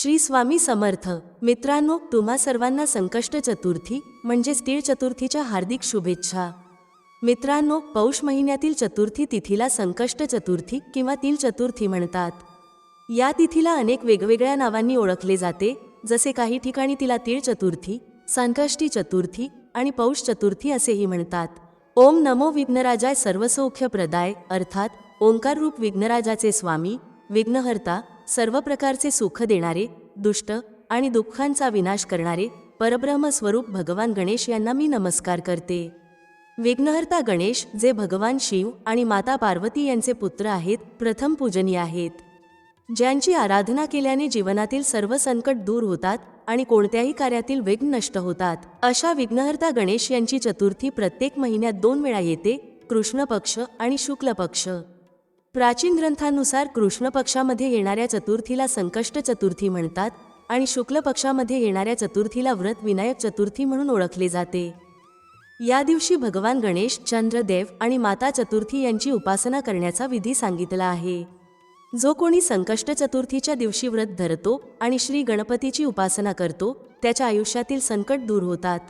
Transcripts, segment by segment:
श्री स्वामी समर्थ. मित्रांनो तुम्हा सर्वांना संकष्ट चतुर्थी म्हणजेच तीळ चतुर्थीच्या हार्दिक शुभेच्छा. मित्रांनो पौष महिन्यातील चतुर्थी तिथीला संकष्ट चतुर्थी किंवा तिल चतुर्थी म्हणतात. या तिथीला अनेक वेगवेगळ्या नावांनी ओळखले जाते जसे काही ठिकाणी तिला तीळ चतुर्थी संकष्टी चतुर्थी आणि पौष चतुर्थी असेही म्हणतात. ओम नमो विघ्नराजाय सर्वसौख्य प्रदाय अर्थात ओंकार रूप विघ्नराजाचे स्वामी विघ्नहर्ता सर्व प्रकारचे सुख देणारे दुष्ट आणि दुःखांचा विनाश करणारे परब्रह्म स्वरूप भगवान गणेश यांना मी नमस्कार करते. विघ्नहर्ता गणेश जे भगवान शिव आणि माता पार्वती यांचे पुत्र आहेत प्रथम पूजनीय आहेत. ज्यांची आराधना केल्याने जीवनातील सर्व संकट दूर होतात आणि कोणत्याही कार्यातील विघ्न नष्ट होतात. अशा विघ्नहर्ता गणेश यांची चतुर्थी प्रत्येक महिन्यात दोन वेळा येते कृष्ण पक्ष आणि शुक्ल पक्ष प्राचीन ग्रंथानुसार कृष्ण पक्षामध्ये येणाऱ्या चतुर्थीला संकष्ट चतुर्थी म्हणतात आणि शुक्ल पक्षामध्ये येणाऱ्या चतुर्थीला व्रत विनायक चतुर्थी म्हणून ओळखले जाते. या दिवशी भगवान गणेश चंद्रदेव आणि माता चतुर्थी यांची उपासना करण्याचा विधी सांगितला आहे. जो कोणी संकष्ट चतुर्थीच्या दिवशी व्रत धरतो आणि श्री गणपतीची उपासना करतो त्याच्या आयुष्यातील संकट दूर होतात.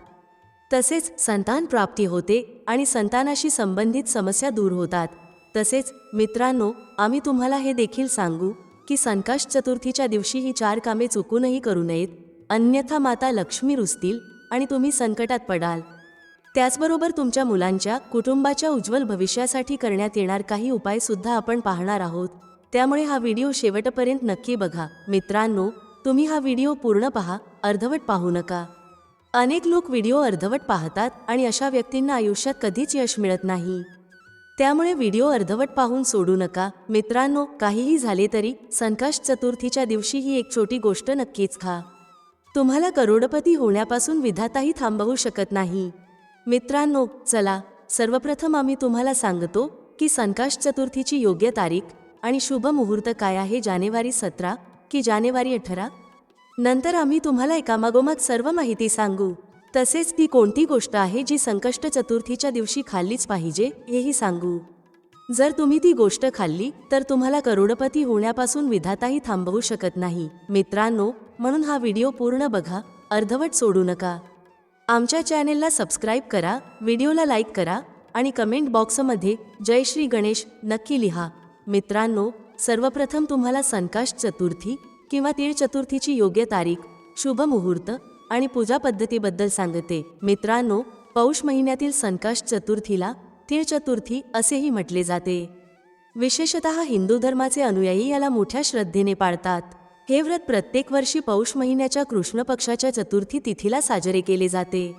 तसेच संतान प्राप्ती होते आणि संतानाशी संबंधित समस्या दूर होतात. तसेच मित्रांनो आम्ही तुम्हाला हे देखील सांगू की संकष्ट चतुर्थीच्या दिवशी ही चार कामे चुकूनही करू नयेत. अन्यथा माता लक्ष्मी रुसतील आणि तुम्ही संकटात पडाल. त्याचबरोबर तुमच्या मुलांच्या कुटुंबाच्या उज्ज्वल भविष्यासाठी करण्यात येणार काही उपायसुद्धा आपण पाहणार आहोत. त्यामुळे हा व्हिडिओ शेवटपर्यंत नक्की बघा. मित्रांनो तुम्ही हा व्हिडिओ पूर्ण पहा अर्धवट पाहू नका. अनेक लोक व्हिडिओ अर्धवट पाहतात आणि अशा व्यक्तींना आयुष्यात कधीच यश मिळत नाही. त्यामुळे व्हिडिओ अर्धवट पाहून सोडू नका. मित्रांनो काहीही झाले तरी संकष्ट चतुर्थीच्या दिवशी ही एक छोटी गोष्ट नक्कीच खा. तुम्हाला करोडपती होण्यापासून विधाताही थांबवू शकत नाही. मित्रांनो चला सर्वप्रथम आम्ही तुम्हाला सांगतो की संकष्ट चतुर्थीची योग्य तारीख आणि शुभ मुहूर्त काय आहे जानेवारी सतरा की जानेवारी अठरा? नंतर आम्ही तुम्हाला एकामागोमाग सर्व माहिती सांगू. तसेच ती कोणती गोष्ट आहे जी संकष्ट चतुर्थीच्या दिवशी खाल्लीच पाहिजे हेही सांगू. जर तुम्ही ती गोष्ट खाल्ली तर तुम्हाला करोडपती होण्यापासून विधाताही थांबवू शकत नाही. मित्रांनो म्हणून हा व्हिडिओ पूर्ण बघा अर्धवट सोडू नका. आमच्या चॅनेलला सबस्क्राईब करा व्हिडिओला लाईक करा आणि कमेंट बॉक्समध्ये जय श्री गणेश नक्की लिहा. मित्रांनो सर्वप्रथम तुम्हाला संकाश चतुर्थी किंवा तीळ चतुर्थीची योग्य तारीख शुभ मुहूर्त आणि पूजा पद्धतीबद्दल सांगते. मित्रांनो पौष महिन्यातील संकाश चतुर्थीला तीळ चतुर्थी असेही म्हटले जाते. विशेषत हिंदू धर्माचे अनुयायी याला मोठ्या श्रद्धेने पाळतात. हे व्रत प्रत्येक वर्षी पौष महिन्याच्या कृष्ण पक्षाच्या चतुर्थी तिथीला साजरे केले जाते.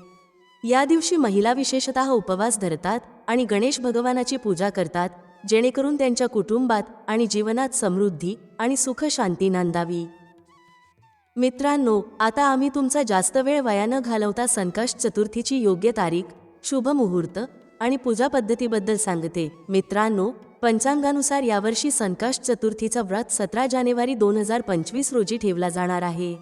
या दिवशी महिला विशेषतः उपवास धरतात आणि गणेश भगवानाची पूजा करतात जेणेकरून त्यांच्या कुटुंबात आणि जीवनात समृद्धी आणि सुख शांती नांदावी. मित्रांनो आता आम्ही तुमचा जास्त वेळ वया न घालवता संकष्ट चतुर्थीची योग्य तारीख शुभ मुहूर्त आणि पूजा पद्धतीबद्दल सांगते. मित्रांनो पंचांगानुसार यावर्षी संकष्ट चतुर्थीचा व्रत सतरा जानेवारी दोन हजार पंचवीस रोजी ठेवला जाणार आहे.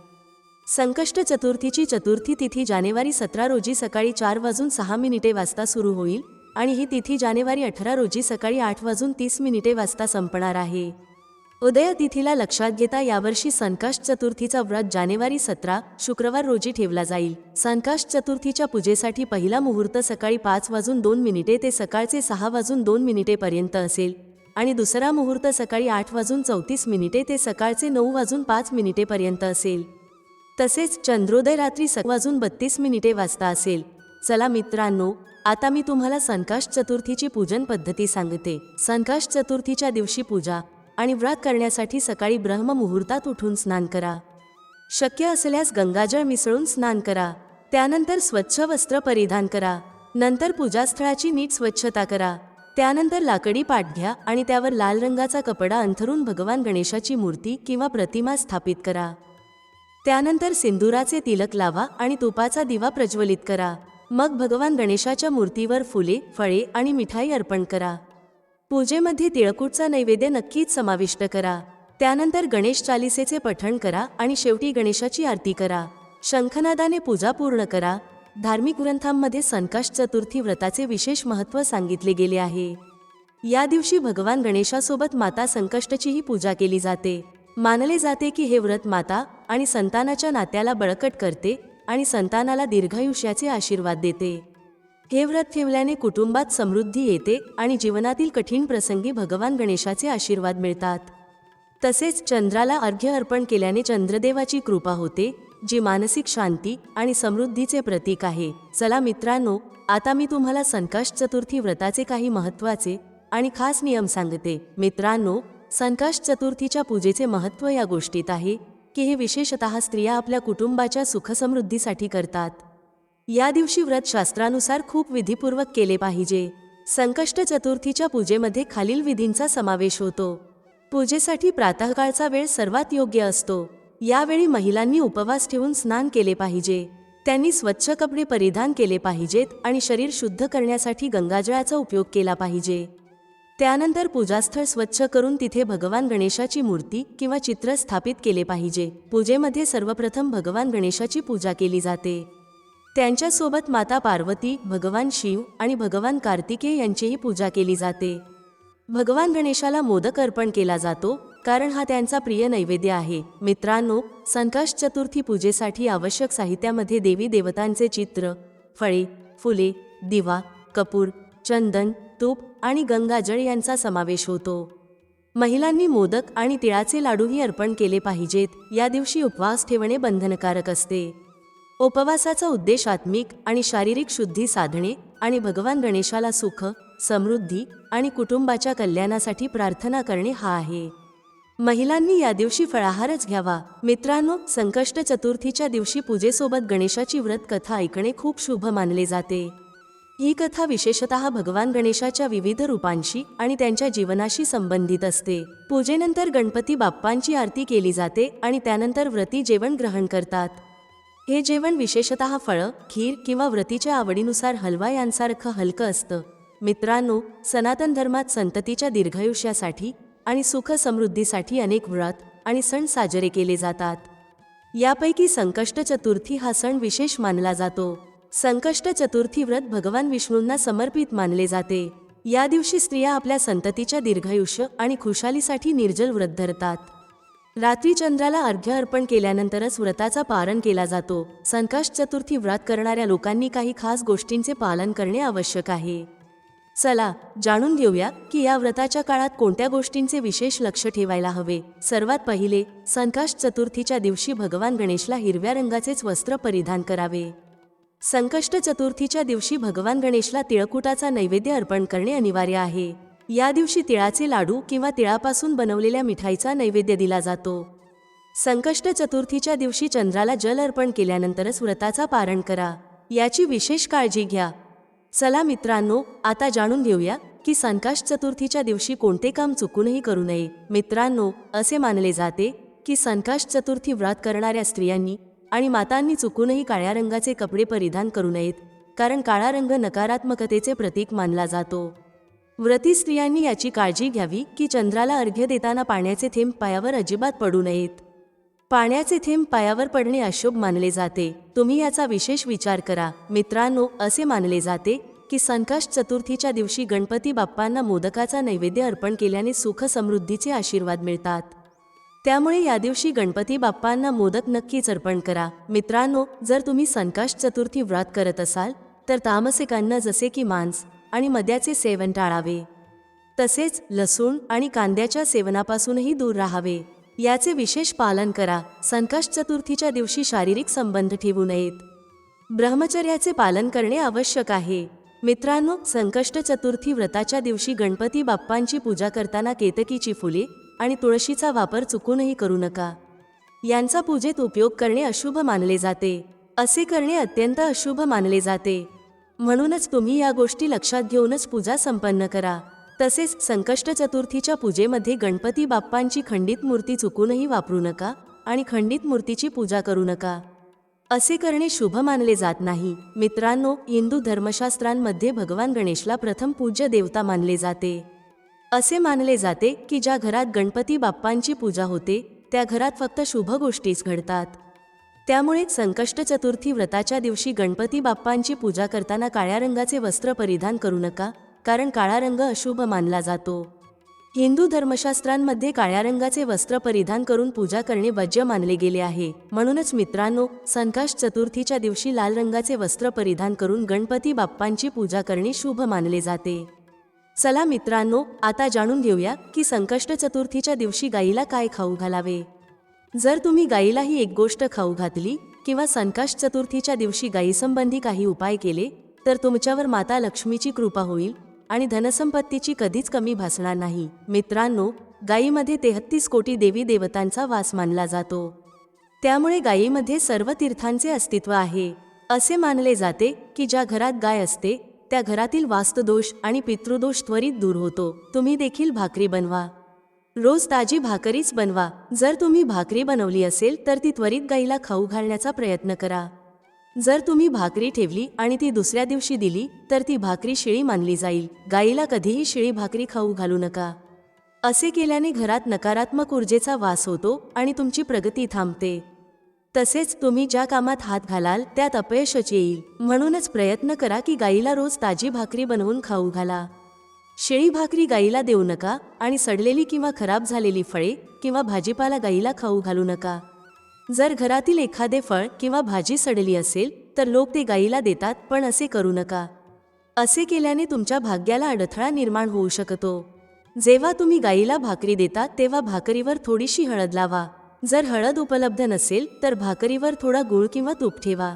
संकष्ट चतुर्थीची चतुर्थी तिथी जानेवारी सतरा रोजी सकाळी चार वाजून सहा मिनिटे वाजता सुरू होईल आणि ही तिथी जानेवारी अठरा रोजी सकाळी आठ वाजून तीस मिनिटे वाजता संपणार आहे. उदय तिथीला लक्षात घेता यावर्षी संकाश चतुर्थीचा व्रत जानेवारी सतरा शुक्रवार रोजी ठेवला जाईल. संकाश चतुर्थीच्या पूजेसाठी पहिला मुहूर्त सकाळी पाच वाजून दोन मिनिटे ते सकाळचे सहा वाजून दोन मिनिटेपर्यंत असेल. आणि दुसरा मुहूर्त सकाळी आठ वाजून चौतीस मिनिटे ते सकाळचे नऊ वाजून पाच मिनिटेपर्यंत असेल. तसेच चंद्रोदय रात्री सक वाजून बत्तीस मिनिटे वाजता असेल. चला मित्रांनो आता मी तुम्हाला संकाश चतुर्थीची पूजन पद्धती सांगते. संकाश चतुर्थीच्या दिवशी पूजा आणि व्रत करण्यासाठी सकाळी ब्रह्ममुहूर्तात उठून स्नान करा. शक्य असल्यास गंगाजळ मिसळून स्नान करा. त्यानंतर स्वच्छ वस्त्र परिधान करा. नंतर पूजास्थळाची नीट स्वच्छता करा. त्यानंतर लाकडी पाट घ्या आणि त्यावर लाल रंगाचा कपडा अंथरून भगवान गणेशाची मूर्ती किंवा प्रतिमा स्थापित करा. त्यानंतर सिंदुराचे तिलक लावा आणि तुपाचा दिवा प्रज्वलित करा. मग भगवान गणेशाच्या मूर्तीवर फुले फळे आणि मिठाई अर्पण करा. पूजेमध्ये तिळकूटचा नैवेद्य नक्कीच समाविष्ट करा. त्यानंतर गणेश चालिसेचे पठण करा आणि शेवटी गणेशाची आरती करा. शंखनादाने पूजा पूर्ण करा. धार्मिक ग्रंथांमध्ये संकष्ट चतुर्थी व्रताचे विशेष महत्त्व सांगितले गेले आहे. या दिवशी भगवान गणेशासोबत माता संकष्टचीही पूजा केली जाते. मानले जाते की हे व्रत माता आणि संतानाच्या नात्याला बळकट करते आणि संतानाला दीर्घायुष्याचे आशीर्वाद देते. व्रत ठेवल्याने कुटुंबात समृद्धी येते आणि जीवनातील कठीण प्रसंगी भगवान गणेशाचे आशीर्वाद मिळतात. तसेच चंद्राला अर्घ्य अर्पण केल्याने चंद्रदेवाची कृपा होते जी मानसिक शांती आणि समृद्धीचे प्रतीक आहे. चला मित्रांनो आता मी तुम्हाला संकष्ट चतुर्थी व्रताचे काही महत्त्वाचे आणि खास नियम सांगते. मित्रांनो संकष्ट चतुर्थीच्या पूजेचे महत्त्व या गोष्टीत आहे की हे विशेषतः स्त्रिया आपल्या कुटुंबाच्या सुखसमृद्धीसाठी करतात. या दिवशी व्रत शास्त्रानुसार खूप विधीपूर्वक केले पाहिजे. संकष्ट चतुर्थीच्या पूजेमध्ये खालील विधींचा समावेश होतो. पूजेसाठी प्रातःकाळचा वेळ सर्वात योग्य असतो. यावेळी महिलांनी उपवास ठेवून स्नान केले पाहिजे. त्यांनी स्वच्छ कपडे परिधान केले पाहिजेत आणि शरीर शुद्ध करण्यासाठी गंगाजळाचा उपयोग केला पाहिजे. त्यानंतर पूजास्थळ स्वच्छ करून तिथे भगवान गणेशाची मूर्ती किंवा चित्र स्थापित केले पाहिजे. पूजेमध्ये सर्वप्रथम भगवान गणेशाची पूजा केली जाते. त्यांच्यासोबत माता पार्वती भगवान शिव आणि भगवान कार्तिकेय यांचीही पूजा केली जाते. भगवान गणेशाला मोदक अर्पण केला जातो कारण हा त्यांचा प्रिय नैवेद्य आहे. मित्रांनो संकष्ट चतुर्थी पूजेसाठी आवश्यक साहित्यामध्ये देवी देवतांचे चित्र फळे फुले दिवा कपूर चंदन तूप आणि गंगाजळ यांचा समावेश होतो. महिलांनी मोदक आणि तिळाचे लाडूही अर्पण केले पाहिजेत. या दिवशी उपवास ठेवणे बंधनकारक असते. उपवासाचा उद्देश आत्मिक आणि शारीरिक शुद्धी साधणे आणि भगवान गणेशाला सुख समृद्धी आणि कुटुंबाच्या कल्याणासाठी प्रार्थना करणे हा आहे. महिलांनी या दिवशी फळाहारच घ्यावा. मित्रांनो संकष्ट चतुर्थीच्या दिवशी पूजेसोबत गणेशाची व्रत कथा ऐकणे खूप शुभ मानले जाते. ही कथा विशेषतः भगवान गणेशाच्या विविध रूपांशी आणि त्यांच्या जीवनाशी संबंधित असते. पूजेनंतर गणपती बाप्पांची आरती केली जाते आणि त्यानंतर व्रती जेवण ग्रहण करतात. हे जेवण विशेषतः फळं खीर किंवा व्रतीच्या आवडीनुसार हलवा यांसारखं हलकं असतं. मित्रांनो सनातन धर्मात संततीच्या दीर्घायुष्यासाठी आणि सुख समृद्धीसाठी अनेक व्रत आणि सण साजरे केले जातात. यापैकी संकष्ट चतुर्थी हा सण विशेष मानला जातो. संकष्ट चतुर्थी व्रत भगवान विष्णूंना समर्पित मानले जाते. या दिवशी स्त्रिया आपल्या संततीच्या दीर्घायुष्य आणि खुशालीसाठी निर्जल व्रत धरतात. रात्री चंद्राला अर्घ्य अर्पण केल्यानंतरच व्रताचा पारण केला जातो. संकष्ट चतुर्थी व्रत करणाऱ्या लोकांनी काही खास गोष्टींचे पालन करणे आवश्यक आहे. चला जाणून घेऊया की या व्रताच्या काळात कोणत्या गोष्टींचे विशेष लक्ष ठेवायला हवे. सर्वात पहिले संकष्ट चतुर्थीच्या दिवशी भगवान गणेशला हिरव्या रंगाचेच वस्त्र परिधान करावे. संकष्ट चतुर्थीच्या दिवशी भगवान गणेशला तिळकुटाचा नैवेद्य अर्पण करणे अनिवार्य आहे. या दिवशी तिळाचे लाडू किंवा तिळापासून बनवलेल्या मिठाईचा नैवेद्य दिला जातो. संकष्ट चतुर्थीच्या दिवशी चंद्राला जल अर्पण केल्यानंतरच व्रताचा पारण करा. याची विशेष काळजी घ्या. चला मित्रांनो आता जाणून घेऊया की संकष्ट चतुर्थीच्या दिवशी कोणते काम चुकूनही करू नये. मित्रांनो असे मानले जाते की संकष्ट चतुर्थी व्रत करणाऱ्या स्त्रियांनी आणि मातांनी चुकूनही काळ्या रंगाचे कपडे परिधान करू नयेत कारण काळा रंग नकारात्मकतेचे प्रतीक मानला जातो. व्रती स्त्रियांनी याची काळजी घ्यावी की चंद्राला अर्घ्य देताना पाण्याचे थेंब पायावर अजिबात पडू नयेत. पाण्याचे थेंब पायावर पडणे अशुभ मानले जाते. तुम्ही याचा विशेष विचार करा. मित्रांनो असे मानले जाते की संकष्ट चतुर्थीच्या दिवशी गणपती बाप्पांना मोदकाचा नैवेद्य अर्पण केल्याने सुख समृद्धीचे आशीर्वाद मिळतात. त्यामुळे या दिवशी गणपती बाप्पांना मोदक नक्कीच अर्पण करा. मित्रांनो जर तुम्ही संकष्ट चतुर्थी व्रत करत असाल तर तामसिकांना जसे की मांस आणि मद्याचे सेवन टाळावे. तसेच लसूण आणि कांद्याच्या सेवनापासूनही दूर राहावे. याचे विशेष पालन करा. संकष्ट चतुर्थीच्या दिवशी शारीरिक संबंध ठेवू नयेत. ब्रह्मचर्याचे पालन करणे आवश्यक आहे. मित्रांनो संकष्ट चतुर्थी व्रताच्या दिवशी गणपती बाप्पांची पूजा करताना केतकीची फुले आणि तुळशीचा वापर चुकूनही करू नका. यांचा पूजेत उपयोग करणे अशुभ मानले जाते. असे करणे अत्यंत अशुभ मानले जाते. म्हणूनच तुम्ही या गोष्टी लक्षात घेऊनच पूजा संपन्न करा. तसेच संकष्ट चतुर्थीच्या पूजेमध्ये गणपती बाप्पांची खंडित मूर्ती चुकूनही वापरू नका आणि खंडित मूर्तीची पूजा करू नका. असे करणे शुभ मानले जात नाही. मित्रांनो हिंदू धर्मशास्त्रांमध्ये भगवान गणेशला प्रथम पूज्य देवता मानले जाते. असे मानले जाते की ज्या घरात गणपती बाप्पांची पूजा होते त्या घरात फक्त शुभ गोष्टीच घडतात. त्यामुळेच संकष्ट चतुर्थी व्रताच्या दिवशी गणपती बाप्पांची पूजा करताना काळ्या रंगाचे वस्त्र परिधान करू नका कारण काळा रंग अशुभ मानला जातो. हिंदू धर्मशास्त्रांमध्ये काळ्या रंगाचे वस्त्र परिधान करून पूजा करणे वज्य मानले गेले आहे. म्हणूनच मित्रांनो संकाश चतुर्थीच्या दिवशी लाल रंगाचे वस्त्र परिधान करून गणपती बाप्पांची पूजा करणे शुभ मानले जाते. चला मित्रांनो आता जाणून घेऊया की संकष्ट चतुर्थीच्या दिवशी गाईला काय खाऊ घालावे. जर तुम्ही गाईलाही एक गोष्ट खाऊ घातली किंवा संकाश चतुर्थीच्या दिवशी गायीसंबंधी काही उपाय केले तर तुमच्यावर माता लक्ष्मीची कृपा होईल आणि धनसंपत्तीची कधीच कमी भासणार नाही. मित्रांनो गायीमध्ये तेहत्तीस कोटी देवी देवतांचा वास मानला जातो. त्यामुळे गायीमध्ये सर्व तीर्थांचे अस्तित्व आहे. असे मानले जाते की ज्या घरात गाय असते त्या घरातील वास्तुदोष आणि पितृदोष त्वरित दूर होतो. तुम्ही देखील भाकरी बनवा. रोज ताजी भाकरीच बनवा. जर तुम्ही भाकरी बनवली असेल तर ती त्वरित गाईला खाऊ घालण्याचा प्रयत्न करा. जर तुम्ही भाकरी ठेवली आणि ती दुसऱ्या दिवशी दिली तर ती भाकरी शिळी मानली जाईल. गाईला कधीही शिळी भाकरी खाऊ घालू नका. असे केल्याने घरात नकारात्मक ऊर्जेचा वास होतो आणि तुमची प्रगती थांबते. तसेच तुम्ही ज्या कामात हात घालाल त्यात अपयशच येईल. म्हणूनच प्रयत्न करा की गाईला रोज ताजी भाकरी बनवून खाऊ घाला. शेळी भाकरी गाईला देऊ नका आणि सडलेली किंवा खराब झालेली फळे किंवा भाजीपाला गाईला खाऊ घालू नका. जर घरातील एखादे फळ किंवा भाजी सडली असेल तर लोक ते गाईला देतात पण असे करू नका. असे केल्याने तुमच्या भाग्याला अडथळा निर्माण होऊ शकतो. जेव्हा तुम्ही गाईला भाकरी देता तेव्हा भाकरीवर थोडीशी हळद लावा. जर हळद उपलब्ध नसेल तर भाकरीवर थोडा गूळ किंवा तूप ठेवा.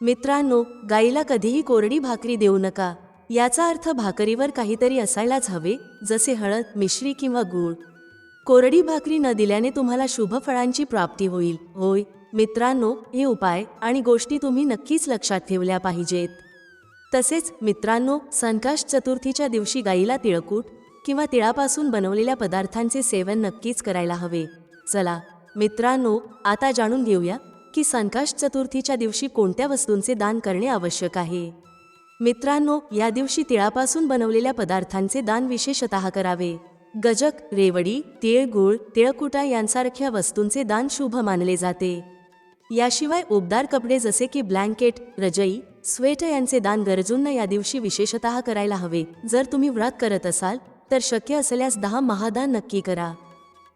मित्रांनो गाईला कधीही कोरडी भाकरी देऊ नका. याचा अर्थ भाकरीवर काहीतरी असायलाच हवे जसे हळद मिश्री किंवा गूळ. कोरडी भाकरी न दिल्याने तुम्हाला शुभ फळांची प्राप्ती होईल. होय मित्रांनो हे उपाय आणि गोष्टी तुम्ही नक्कीच लक्षात ठेवल्या पाहिजेत. तसेच मित्रांनो संकाश चतुर्थीच्या दिवशी गाईला तिळकूट किंवा तिळापासून बनवलेल्या पदार्थांचे सेवन नक्कीच करायला हवे. चला मित्रांनो आता जाणून घेऊया की संकाश चतुर्थीच्या दिवशी कोणत्या वस्तूंचे दान करणे आवश्यक आहे. मित्रांनो या दिवशी तिळापासून बनवलेल्या पदार्थांचे दान विशेषतः करावे. गजक रेवडी तिळगुळ तिळकुटा यांसारख्या वस्तूंचे दान शुभ मानले जाते. याशिवाय उबदार कपडे जसे की ब्लँकेट रजई स्वेट यांचे दान गरजूंना या दिवशी विशेषतः करायला हवे. जर तुम्ही व्रत करत असाल तर शक्य असल्यास दहा महादान नक्की करा.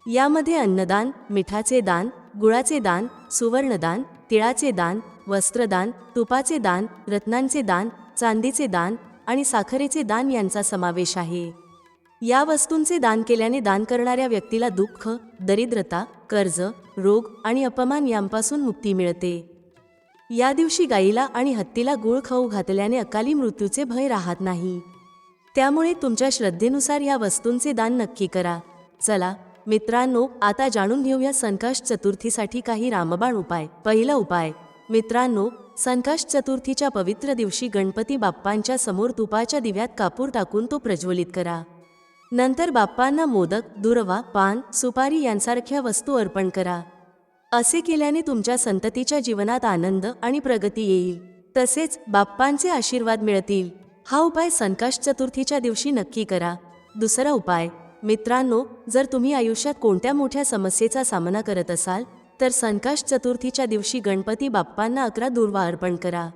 यामध्ये अन्नदान मिठाचे दान गुळाचे दान सुवर्णदान तिळाचे दान वस्त्रदान तुपाचे दान रत्नांचे दान चांदीचे दान आणि साखरेचे दान यांचा समावेश आहे. या वस्तूंचे दान केल्याने दान करणाऱ्या व्यक्तीला दुःख दरिद्रता कर्ज रोग आणि अपमान यांपासून मुक्ती मिळते. या दिवशी गाईला आणि हत्तीला गुळ खाऊ घातल्याने अकाली मृत्यूचे भय राहत नाही. त्यामुळे तुमच्या श्रद्धेनुसार या वस्तूंचे दान नक्की करा. चला मित्रांनो आता जाणून घेऊया संकाश चतुर्थीसाठी काही रामबाण उपाय. पहिला उपाय मित्रांनो संकाश चतुर्थीच्या पवित्र दिवशी गणपती बाप्पांच्या समोर तुपाच्या दिव्यात कापूर टाकून तो प्रज्वलित करा. नंतर बाप्पांना मोदक दुर्वा पान सुपारी यांसारख्या वस्तू अर्पण करा. असे केल्याने तुमच्या संततीच्या जीवनात आनंद आणि प्रगती येईल. तसेच बाप्पांचे आशीर्वाद मिळतील. हा उपाय संकाश चतुर्थीच्या दिवशी नक्की करा. दुसरा उपाय मित्रांनो जर तुम्ही आयुष्यात कोणत्या मोठ्या समस्येचा सामना करत असाल तर संकाश चतुर्थीच्या दिवशी गणपती बाप्पांना अकरा दुर्वा अर्पण करा.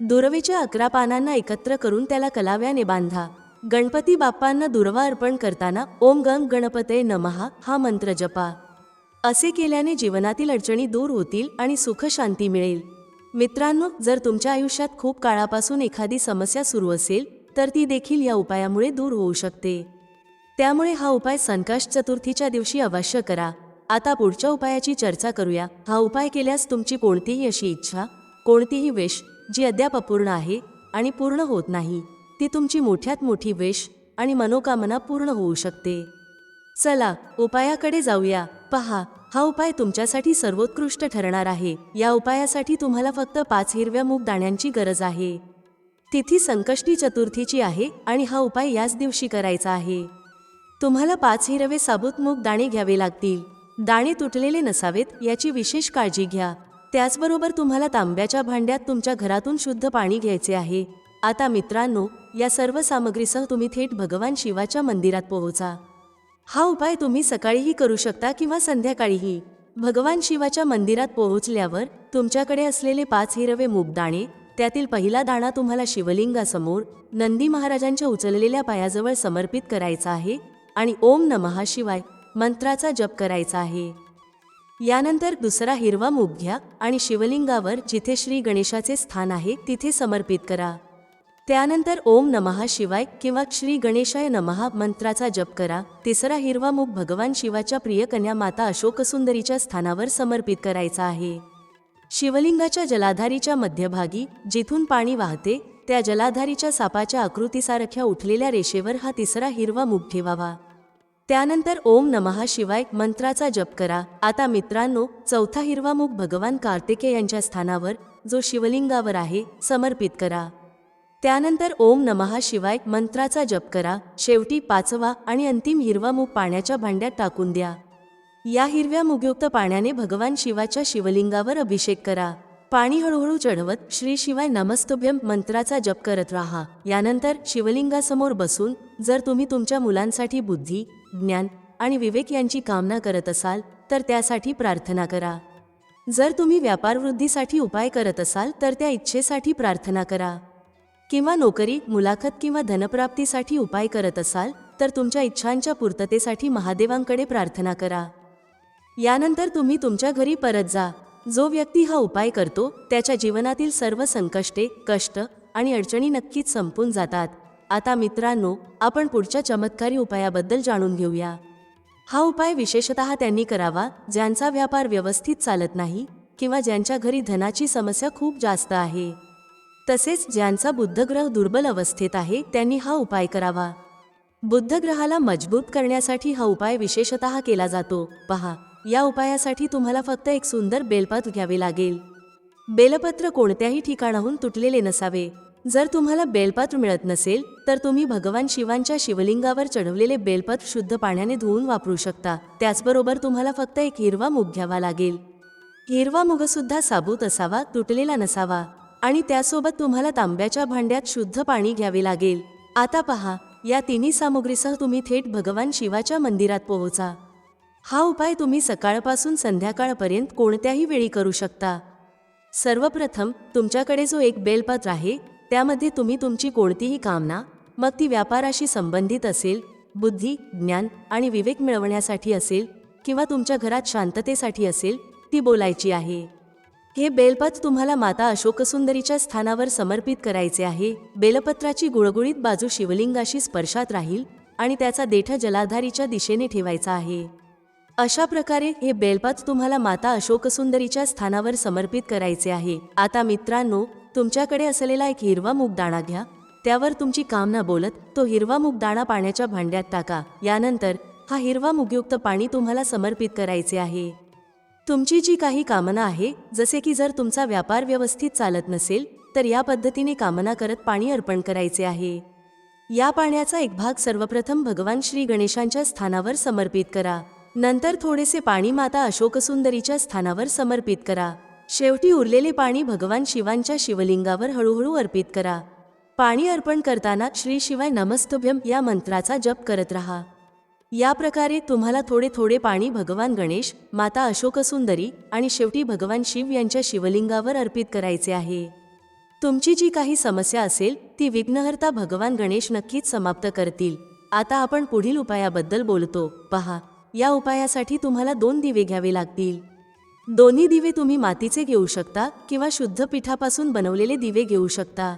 दुर्वेच्या अकरा पानांना एकत्र करून त्याला कलाव्याने बांधा. गणपती बाप्पांना दुर्वा अर्पण करताना ओम गम गणपते नमहा हा मंत्र जपा. असे केल्याने जीवनातील अडचणी दूर होतील आणि सुख शांती मिळेल. मित्रांनो जर तुमच्या आयुष्यात खूप काळापासून एखादी समस्या सुरू असेल तर ती देखील या उपायामुळे दूर होऊ शकते. त्यामुळे हा उपाय संकाश चतुर्थीच्या दिवशी अवश्य करा. आता पुढच्या उपायाची चर्चा करूया. हा उपाय केल्यास तुमची कोणतीही अशी इच्छा कोणतीही वेश जी अद्याप अपूर्ण आहे आणि पूर्ण होत नाही ती तुमची मोठ्यात मोठी वेश आणि मनोकामना पूर्ण होऊ शकते. चला उपायाकडे जाऊया. पहा हा उपाय तुमच्यासाठी सर्वोत्कृष्ट ठरणार आहे. या उपायासाठी तुम्हाला फक्त पाच हिरव्या मूग दाण्यांची गरज आहे. तिथी संकष्टी चतुर्थीची आहे आणि हा उपाय याच दिवशी करायचा आहे. तुम्हाला पाच हिरवे साबूत मूग दाणे घ्यावे लागतील. दाणे तुटलेले नसावेत याची विशेष काळजी घ्या. त्याचबरोबर तुम्हाला तांब्याच्या भांड्यात तुमच्या घरातून शुद्ध पाणी घ्यायचे आहे. आता मित्रांनो या सर्व सामग्रीसह तुम्ही थेट भगवान शिवाच्या मंदिरात पोहोचा. हा उपाय तुम्ही सकाळीही करू शकता किंवा संध्याकाळीही. भगवान शिवाच्या मंदिरात पोहोचल्यावर तुमच्याकडे असलेले पाच हिरवे मूगदाणे त्यातील पहिला दाणा तुम्हाला शिवलिंगासमोर नंदी महाराजांच्या उचललेल्या पायाजवळ समर्पित करायचा आहे आणि ओम नमहा शिवाय मंत्राचा जप करायचा आहे. यानंतर दुसरा हिरवा मूग घ्या आणि शिवलिंगावर जिथे श्री गणेशाचे स्थान आहे तिथे समर्पित करा. त्यानंतर ओम नमहा शिवाय किंवा श्री गणेशाय नमहा मंत्राचा जप करा. तिसरा हिरवा मूग भगवान शिवाच्या प्रिय कन्या माता अशोकसुंदरीच्या स्थानावर समर्पित करायचा आहे. शिवलिंगाच्या जलाधारीच्या मध्यभागी जिथून पाणी वाहते त्या जलाधारीच्या सापाच्या आकृतीसारख्या उठलेल्या रेषेवर हा तिसरा हिरवा मूग ठेवावा. त्यानंतर ओम नमहा शिवाय मंत्राचा जप करा. आता मित्रांनो चौथा हिरवामुख भगवान कार्तिके यांच्या स्थानावर जो शिवलिंगावर आहे समर्पित करा. त्यानंतर ओम नमहा शिवाय मंत्राचा जप करा. शेवटी पाचवा आणि अंतिम हिरवा मूग पाण्याच्या भांड्यात टाकून द्या. या हिरव्या मुगयुक्त पाण्याने भगवान शिवाच्या शिवलिंगावर अभिषेक करा. पाणी हळूहळू चढवत श्री शिवाय नमस्तुभ्यम मंत्राचा जप करत राहा. यानंतर शिवलिंगासमोर बसून जर तुम्ही तुमच्या मुलांसाठी बुद्धी ज्ञान आणि विवेक यांची कामना करत असाल तर त्यासाठी प्रार्थना करा. जर तुम्ही व्यापारवृद्धीसाठी उपाय करत असाल तर त्या इच्छेसाठी प्रार्थना करा. किंवा नोकरी मुलाखत किंवा धनप्राप्तीसाठी उपाय करत असाल तर तुमच्या इच्छांच्या पूर्ततेसाठी महादेवांकडे प्रार्थना करा. यानंतर तुम्ही तुमच्या घरी परत जा. जो व्यक्ती हा उपाय करतो त्याच्या जीवनातील सर्व संकष्टे कष्ट आणि अडचणी नक्कीच संपून जातात. आता मित्रांनो आपण पुढच्या चमत्कारी उपायाबद्दल जाणून घेऊया. हा उपाय विशेषतः त्यांनी करावा ज्यांचा व्यापार व्यवस्थित चालत नाही किंवा ज्यांच्या घरी धनाची समस्या खूप जास्त आहे. तसेच ज्यांचा बुद्धग्रह दुर्बल अवस्थेत आहे त्यांनी हा उपाय करावा. बुद्धग्रहाला मजबूत करण्यासाठी हा उपाय विशेषतः केला जातो. पहा या उपायासाठी तुम्हाला फक्त एक सुंदर बेलपात घ्यावे लागेल. बेलपत्र कोणत्याही ठिकाणाहून तुटलेले नसावे. जर तुम्हाला बेलपत्र मिळत नसेल तर तुम्ही भगवान शिवांच्या शिवलिंगावर चढवलेले बेलपत्र शुद्ध पाण्याने धुवून वापरू शकता. त्याचबरोबर तुम्हाला फक्त एक हिरवा मुग घ्यावा लागेल. हिरवा मुगसुद्धा साबूत असावा तुटलेला नसावा. आणि त्यासोबत तुम्हाला तांब्याच्या भांड्यात शुद्ध पाणी घ्यावे लागेल. आता पहा या तिन्ही सामुग्रीसह तुम्ही थेट भगवान शिवाच्या मंदिरात पोहोचा. हा उपाय तुम्ही सकाळपासून संध्याकाळपर्यंत कोणत्याही वेळी करू शकता. सर्वप्रथम तुमच्याकडे जो एक बेलपत्र आहे त्यामध्ये तुम्ही तुमची कोणतीही कामना मग ती व्यापाराशी संबंधित असेल बुद्धी ज्ञान आणि विवेक मिळवण्यासाठी असेल किंवा तुमच्या घरात शांततेसाठी असेल ती बोलायची आहे. हे बेलपत्र तुम्हाला माता अशोकसुंदरीच्या स्थानावर समर्पित करायचे आहे. बेलपत्राची गुळगुळीत बाजू शिवलिंगाशी स्पर्शात राहील आणि त्याचा देठ जलाधारीच्या दिशेने ठेवायचा आहे. अशा प्रकारे हे बेलपात तुम्हाला माता अशोकसुंदरीच्या स्थानावर समर्पित करायचे आहे. आता मित्रांनो तुमच्याकडे असलेला एक हिरवा मूगदाणा घ्या. त्यावर तुमची कामना बोलत तो हिरवा मूगदाणा पाण्याच्या भांड्यात टाका. यानंतर हा हिरवा मुगयुक्त पाणी तुम्हाला समर्पित करायचे आहे. तुमची जी काही कामना आहे जसे की जर तुमचा व्यापार व्यवस्थित चालत नसेल तर या पद्धतीने कामना करत पाणी अर्पण करायचे आहे. या पाण्याचा एक भाग सर्वप्रथम भगवान श्री गणेशांच्या स्थानावर समर्पित करा. नंतर थोडेसे पाणी माता अशोकसुंदरीच्या स्थानावर समर्पित करा. शेवटी उरलेले पाणी भगवान शिवांच्या शिवलिंगावर हळूहळू अर्पित करा. पाणी अर्पण करताना श्री शिवाय नमस्तभ्यम या मंत्राचा जप करत राहा. या प्रकारे तुम्हाला थोडे थोडे पाणी भगवान गणेश माता अशोकसुंदरी आणि शेवटी भगवान शिव यांच्या शिवलिंगावर अर्पित करायचे आहे. तुमची जी काही समस्या असेल ती विघ्नहर्ता भगवान गणेश नक्कीच समाप्त करतील. आता आपण पुढील उपायाबद्दल बोलतो. पहा. या उपायासाठी तुम्हाला दोन दिवे घ्यावे लागतील. दोन्ही दिवे तुम्ही मातीचे घेऊ शकता किंवा शुद्ध पिठापासून बनवलेले दिवे घेऊ शकता.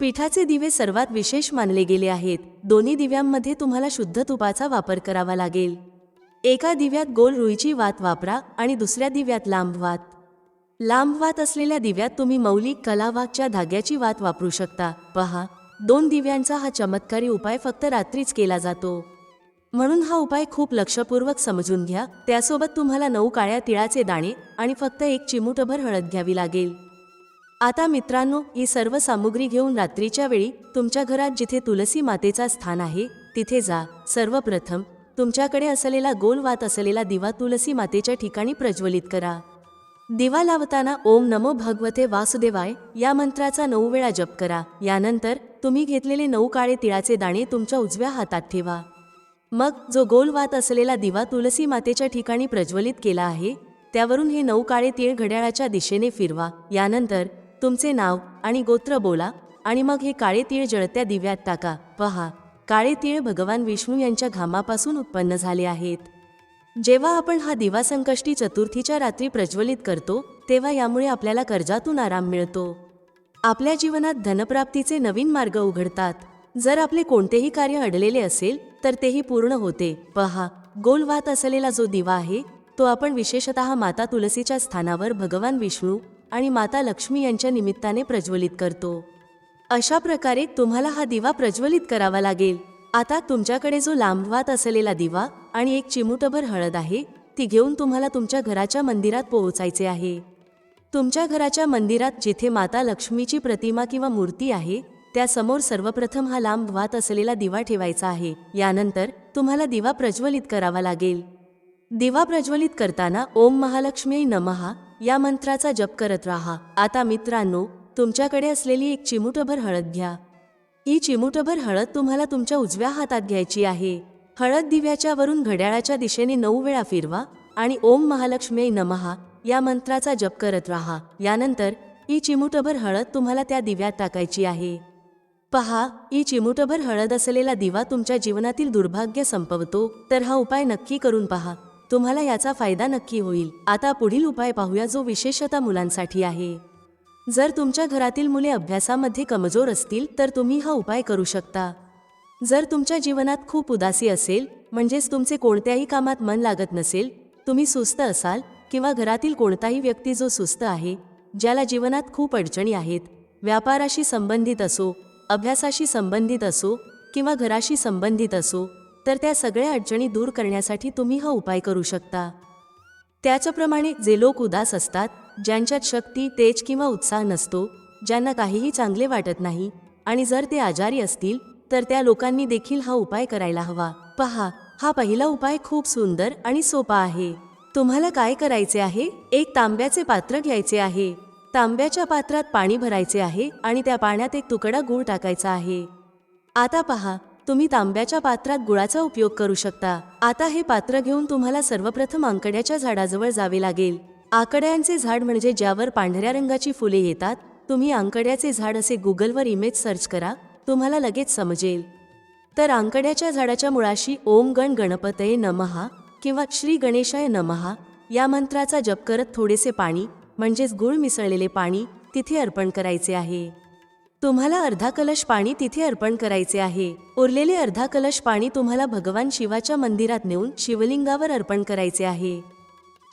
पिठाचे दिवे सर्वात विशेष मानले गेले आहेत. दोन्ही दिव्यांमध्ये तुम्हाला शुद्ध तुपाचा वापर करावा लागेल. एका दिव्यात गोल रुईची वात वापरा आणि दुसऱ्या दिव्यात लांब वात. लांब वात असलेल्या दिव्यात तुम्ही मौलिक कलावाकच्या धाग्याची वात वापरू शकता. पहा दोन दिव्यांचा हा चमत्कारी उपाय फक्त रात्रीच केला जातो. म्हणून हा उपाय खूप लक्षपूर्वक समजून घ्या. त्यासोबत तुम्हाला नऊ काळ्या तिळाचे दाणे आणि फक्त एक चिमूटभर हळद घ्यावी लागेल. आता मित्रांनो ही सर्व सामुग्री घेऊन रात्रीच्या वेळी तुमच्या घरात जिथे तुलसी मातेचा स्थान आहे तिथे जा. सर्वप्रथम तुमच्याकडे असलेला गोल वात असलेला दिवा तुलसी मातेच्या ठिकाणी प्रज्वलित करा. दिवा लावताना ओम नमो भगवते वासुदेवाय या मंत्राचा नऊ वेळा जप करा. यानंतर तुम्ही घेतलेले नऊ काळे तिळाचे दाणे तुमच्या उजव्या हातात ठेवा. मग जो गोल वात असलेला दिवा तुलसी मातेच्या ठिकाणी प्रज्वलित केला आहे त्यावरून हे नऊ काळे तीळ घड्याळाच्या दिशेने फिरवा. यानंतर तुमचे नाव आणि गोत्र बोला आणि मग हे काळे तीळ जळत्या दिव्यात टाका. पहा काळे तीळ भगवान विष्णू यांच्या घामापासून उत्पन्न झाले आहेत. जेव्हा आपण हा दिवा संकष्टी चतुर्थीच्या रात्री प्रज्वलित करतो तेव्हा यामुळे आपल्याला कर्जातून आराम मिळतो. आपल्या जीवनात धनप्राप्तीचे नवीन मार्ग उघडतात. जर आपले कोणतेही कार्य अडलेले असेल तर तेही पूर्ण होते. पहा गोल वात असलेला जो दिवा आहे तो आपण विशेषतः माता तुलसीच्या स्थानावर भगवान विष्णू आणि माता लक्ष्मी यांच्या निमित्ताने प्रज्वलित करतो. अशा प्रकारे तुम्हाला हा दिवा प्रज्वलित करावा लागेल. आता तुमच्याकडे जो लांबवात असलेला दिवा आणि एक चिमुटभर हळद आहे ती घेऊन तुम्हाला तुमच्या घराच्या मंदिरात पोहोचायचे आहे. तुमच्या घराच्या मंदिरात जिथे माता लक्ष्मीची प्रतिमा किंवा मूर्ती आहे त्यासमोर सर्वप्रथम हा लांब वात असलेला दिवा ठेवायचा आहे. यानंतर तुम्हाला दिवा प्रज्वलित करावा लागेल. दिवा प्रज्वलित करताना ओम महालक्ष्मी नमहा या मंत्राचा जप करत राहा. आता मित्रांनो तुमच्याकडे असलेली एक चिमुटभर हळद घ्या. ही चिमुटभर हळद तुम्हाला तुमच्या उजव्या हातात घ्यायची आहे. हळद दिव्याच्या वरून घड्याळाच्या दिशेने नऊ वेळा फिरवा आणि ओम महालक्ष्मी नमहा या मंत्राचा जप करत राहा. यानंतर ही चिमुटभर हळद तुम्हाला त्या दिव्यात टाकायची आहे. पहा ई चिमुटभर हळद असलेला दिवा तुमच्या जीवनातील दुर्भाग्य संपवतो तर हा उपाय नक्की करून पहा. तुम्हाला याचा फायदा नक्की होईल. आता पुढील उपाय पाहूया जो विशेषतः मुलांसाठी आहे. जर तुमच्या घरातील मुले अभ्यासामध्ये कमजोर असतील तर तुम्ही हा उपाय करू शकता. जर तुमच्या जीवनात खूप उदासी असेल म्हणजेच तुमचे कोणत्याही कामात मन लागत नसेल तुम्ही सुस्त असाल किंवा घरातील कोणताही व्यक्ती जो सुस्त आहे ज्याला जीवनात खूप अडचणी आहेत व्यापाराशी संबंधित असो अभ्यासाशी संबंधित असो किंवा घराशी संबंधित असो तर त्या सगळ्या अडचणी दूर करण्यासाठी तुम्ही हा उपाय करू शकता. त्याच्याप्रमाणे जे लोक उदास असतात ज्यांच्यात शक्ती तेज किंवा उत्साह नसतो ज्यांना काहीही चांगले वाटत नाही आणि जर ते आजारी असतील तर त्या लोकांनी देखील हा उपाय करायला हवा. पहा हा पहिला उपाय खूप सुंदर आणि सोपा आहे. तुम्हाला काय करायचे आहे? एक तांब्याचे पात्र घ्यायचे आहे. तांब्याच्या पात्रात पाणी भरायचे आहे आणि त्या पाण्यात एक तुकडा गूळ टाकायचा आहे. आता पहा तुम्ही तांब्याच्या पात्रात गुळाचा उपयोग करू शकता. आता हे पात्र घेऊन तुम्हाला सर्वप्रथम आंकड्याच्या झाडाजवळ जावे लागेल. आकड्यांचे झाड म्हणजे ज्यावर पांढऱ्या रंगाची फुले येतात तुम्ही आंकड्याचे झाड असे गुगलवर इमेज सर्च करा तुम्हाला लगेच समजेल. तर आंकड्याच्या झाडाच्या मुळाशी ओम गण गणपतये नमहा किंवा श्री गणेशाय नमहा या मंत्राचा जप करत थोडेसे पाणी म्हणजेच गुळ मिसळलेले पाणी तिथे अर्पण करायचे आहे. तुम्हाला अर्धा कलश पाणी तिथे अर्पण करायचे आहे. उरलेले अर्धा कलश पाणी तुम्हाला भगवान शिवाच्या मंदिरात नेऊन शिवलिंगावर अर्पण करायचे आहे.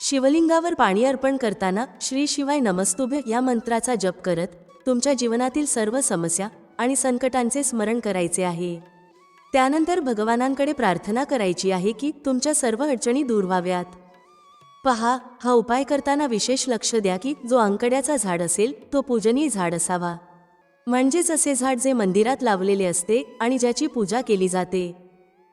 शिवलिंगावर पाणी अर्पण करताना श्री शिवाय नमस्तुभ्य या मंत्राचा जप करत तुमच्या जीवनातील सर्व समस्या आणि संकटांचे स्मरण करायचे आहे. त्यानंतर भगवानांकडे प्रार्थना करायची आहे की तुमच्या सर्व अडचणी दूर व्हाव्यात. पहा हा उपाय करताना विशेष लक्ष द्या की जो अंकड्याचा झाड असेल तो पूजनीय झाड असावा. म्हणजेच असे झाड जे मंदिरात लावलेले असते आणि ज्याची पूजा केली जाते.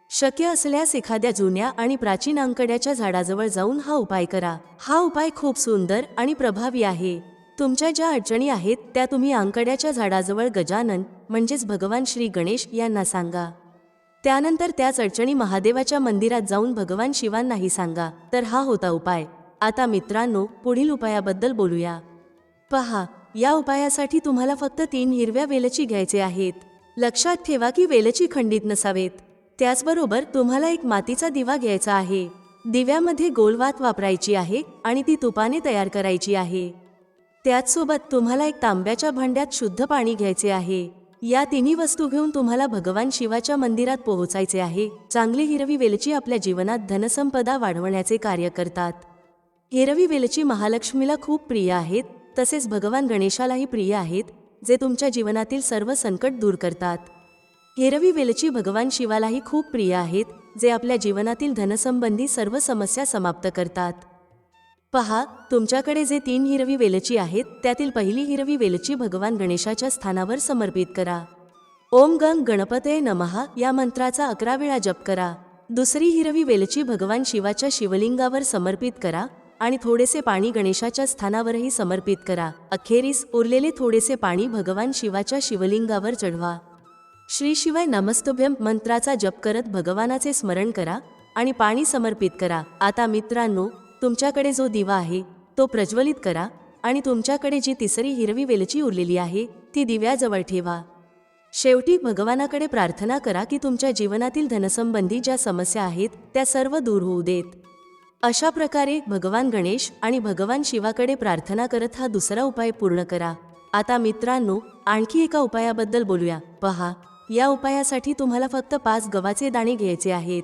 शक्य असल्यास एखाद्या जुन्या आणि प्राचीन अंकड्याच्या झाडाजवळ जाऊन हा उपाय करा. हा उपाय खूप सुंदर आणि प्रभावी आहे. तुमच्या ज्या अडचणी आहेत त्या तुम्ही अंकड्याच्या झाडाजवळ गजानन म्हणजेच भगवान श्री गणेश यांना सांगा. त्यानंतर त्याच अडचणी महादेवाच्या मंदिरात जाऊन भगवान शिवांनाही सांगा. तर हा होता उपाय. आता मित्रांनो पुढील उपायाबद्दल बोलूया. पहा या उपायासाठी तुम्हाला फक्त तीन हिरव्या वेलची घ्यायचे आहेत. लक्षात ठेवा की वेलची खंडित नसावेत. त्याचबरोबर तुम्हाला एक मातीचा दिवा घ्यायचा आहे. दिव्यामध्ये गोलवात वापरायची आहे आणि ती तुपाने तयार करायची आहे. त्याचसोबत तुम्हाला एक तांब्याच्या भांड्यात शुद्ध पाणी घ्यायचे आहे. या तिन्ही वस्तू घेऊन तुम्हाला भगवान शिवाच्या मंदिरात पोहोचायचे आहे. चांगली हिरवी वेलची आपल्या जीवनात धनसंपदा वाढवण्याचे कार्य करतात. हिरवी वेलची महालक्ष्मीला खूप प्रिय आहेत तसेच भगवान गणेशालाही प्रिय आहेत जे तुमच्या जीवनातील सर्व संकट दूर करतात. हिरवी वेलची भगवान शिवालाही खूप प्रिय आहेत जे आपल्या जीवनातील धनसंबंधी सर्व समस्या समाप्त करतात. पहा तुमच्याकडे जे तीन हिरवी वेलची आहेत त्यातील पहिली हिरवी वेलची भगवान गणेशाच्या स्थानावर समर्पित करा. ओम गंग गणपते नमहा या मंत्राचा अकरा वेळा जप करा. दुसरी हिरवी वेलची भगवान शिवाच्या शिवलिंगावर समर्पित करा आणि थोडेसे पाणी गणेशाच्या स्थानावरही समर्पित करा. अखेरीस उरलेले थोडेसे पाणी भगवान शिवाच्या शिवलिंगावर चढवा. श्री शिवाय नमस्तुभ्यम मंत्राचा जप करत भगवानाचे स्मरण करा आणि पाणी समर्पित करा. आता मित्रांनो तुमच्याकडे जो दिवा आहे तो प्रज्वलित करा आणि तुमच्याकडे जी तिसरी हिरवी वेलची उरलेली आहे ती दिव्याजवळ ठेवा. शेवटी भगवानाकडे प्रार्थना करा की तुमच्या जीवनातील धनसंबंधी ज्या समस्या आहेत त्या सर्व दूर होऊ देत. अशा प्रकारे भगवान गणेश आणि भगवान शिवाकडे प्रार्थना करत हा दुसरा उपाय पूर्ण करा. आता मित्रांनो आणखी एका उपायाबद्दल बोलूया. पहा या उपायासाठी तुम्हाला फक्त पाच गव्हाचे दाणे घ्यायचे आहेत.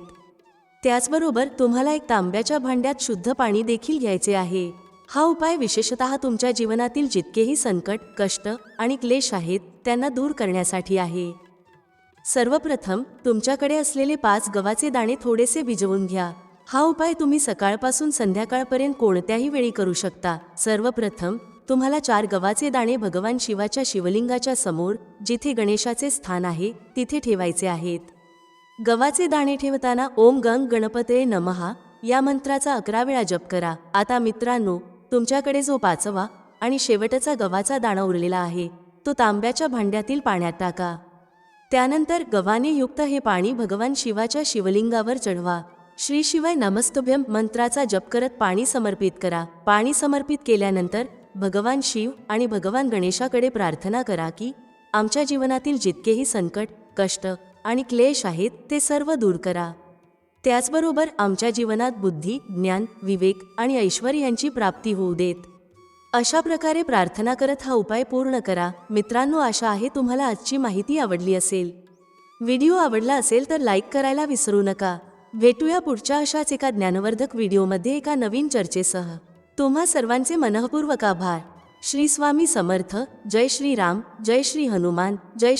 त्याचबरोबर तुम्हाला एक तांब्याच्या भांड्यात शुद्ध पाणी देखील घ्यायचे आहे. हा उपाय विशेषतः तुमच्या जीवनातील जितकेही संकट कष्ट आणि क्लेश आहेत त्यांना दूर करण्यासाठी आहे. सर्वप्रथम तुमच्याकडे असलेले पाच गव्हाचे दाणे थोडेसे भिजवून घ्या. हा उपाय तुम्ही सकाळपासून संध्याकाळपर्यंत कोणत्याही वेळी करू शकता. सर्वप्रथम तुम्हाला चार गव्हाचे दाणे भगवान शिवाच्या शिवलिंगाच्या समोर जिथे गणेशाचे स्थान आहे तिथे ठेवायचे आहेत. गव्हाचे दाणे ठेवताना ओम गंग गणपते नमहा या मंत्राचा अकरा वेळा जप करा. आता मित्रांनो तुमच्याकडे जो पाचवा आणि शेवटचा गव्हाचा दाणा उरलेला आहे तो तांब्याच्या भांड्यातील पाण्यात टाका. त्यानंतर गव्हाने युक्त हे पाणी भगवान शिवाच्या शिवलिंगावर चढवा. श्री शिवाय नमस्तभ्यम मंत्राचा जप करत पाणी समर्पित करा. पाणी समर्पित केल्यानंतर भगवान शिव आणि भगवान गणेशाकडे प्रार्थना करा की आमच्या जीवनातील जितकेही संकट कष्ट आणि क्लेश आहेत ते सर्व दूर करा. त्याचबरोबर आमच्या जीवनात बुद्धी ज्ञान विवेक आणि ऐश्वर यांची प्राप्ती होऊ देत. अशा प्रकारे प्रार्थना करत हा उपाय पूर्ण करा. मित्रांनो आशा आहे तुम्हाला आजची माहिती आवडली असेल. व्हिडिओ आवडला असेल तर लाईक करायला विसरू नका. भेटूया पुढच्या अशाच एका ज्ञानवर्धक व्हिडिओमध्ये एका नवीन चर्चेसह. तुम्हा सर्वांचे मनःपूर्वक आभार. श्री स्वामी समर्थ. जय श्री राम जय श्री हनुमान. जय